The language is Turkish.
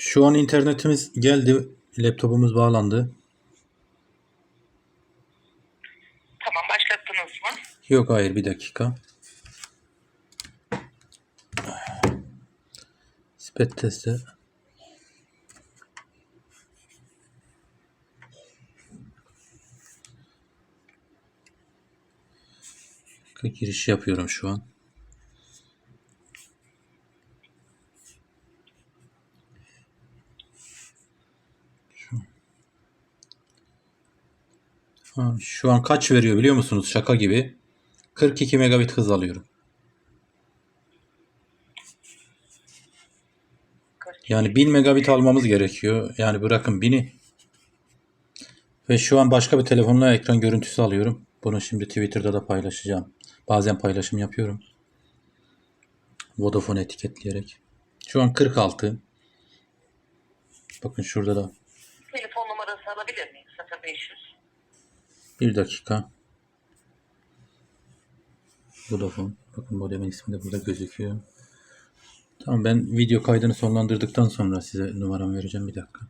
Şu an internetimiz geldi. Laptopumuz bağlandı. Tamam başlattınız mı? Yok hayır bir dakika. Spet testi. Giriş yapıyorum şu an. Şu an kaç veriyor biliyor musunuz? Şaka gibi. 42 megabit hız alıyorum. Yani 1000 megabit almamız gerekiyor. Yani bırakın 1000'i. Ve şu an başka bir telefonla ekran görüntüsü alıyorum. Bunu şimdi Twitter'da da paylaşacağım. Bazen paylaşım yapıyorum. Vodafone etiketleyerek. Şu an 46. Bakın şurada da Telefon numarası alabilir miyim? 0500. bir dakika. Vodafone. Bakın modemin ismi de burada gözüküyor. Tamam ben video kaydını sonlandırdıktan sonra size numaramı vereceğim. Bir dakika.